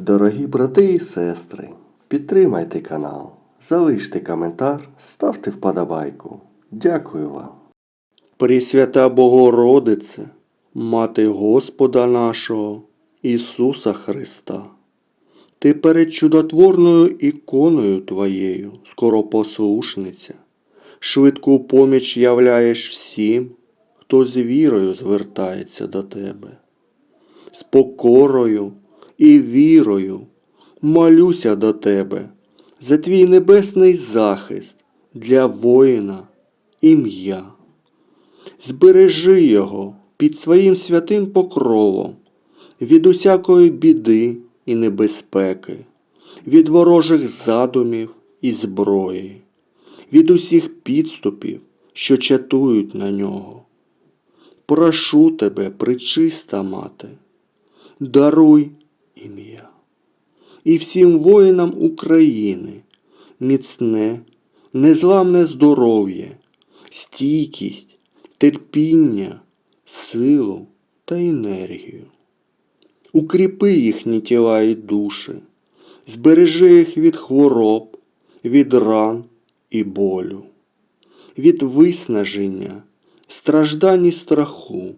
Дорогі брати і сестри, підтримайте канал, залиште коментар, ставте вподобайку. Дякую вам. Пресвята Богородице, Мати Господа нашого, Ісуса Христа, Ти перед чудотворною іконою Твоєю, скоропослушниця, швидку поміч являєш всім, хто з вірою звертається до Тебе. З покорою і вірою молюся до Тебе за Твій небесний захист для воїна ім'я. Збережи його під своїм святим покровом від усякої біди і небезпеки, від ворожих задумів і зброї, від усіх підступів, що чатують на нього. Прошу тебе, причиста мати, даруй ім'я і всім воїнам України міцне, незламне здоров'я, стійкість, терпіння, силу та енергію. Укріпи їхні тіла і душі, збережи їх від хвороб, від ран і болю, від виснаження, страждань і страху,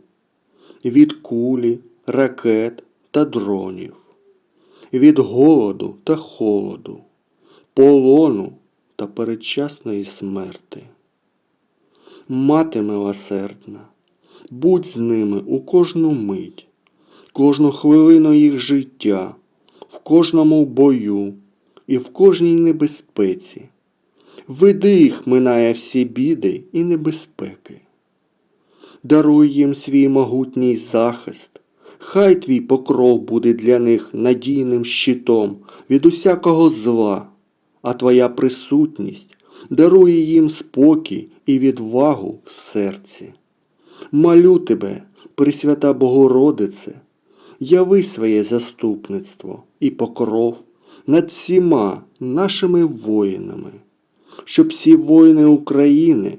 від кулі, ракет та дронів, від голоду та холоду, полону та передчасної смерти. Мати милосердна, будь з ними у кожну мить, кожну хвилину їх життя, в кожному бою і в кожній небезпеці. Веди їх, минає всі біди і небезпеки. Даруй їм свій могутній захист, хай твій покров буде для них надійним щитом від усякого зла, а твоя присутність дарує їм спокій і відвагу в серці. Молю тебе, Пресвята Богородице, яви своє заступництво і покров над всіма нашими воїнами, щоб всі воїни України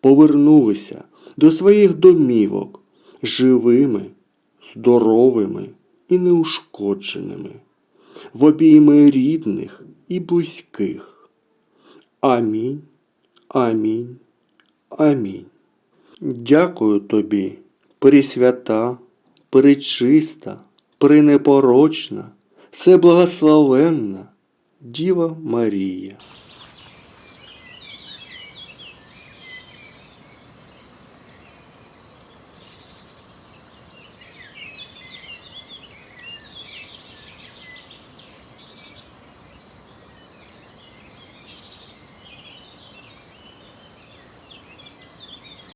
повернулися до своїх домівок живими, здоровими і неушкодженими, в обійми рідних і близьких. Амінь, амінь, амінь. Дякую тобі, Пресвята, Пречиста, Пренепорочна, Всеблагословенна Діва Марія.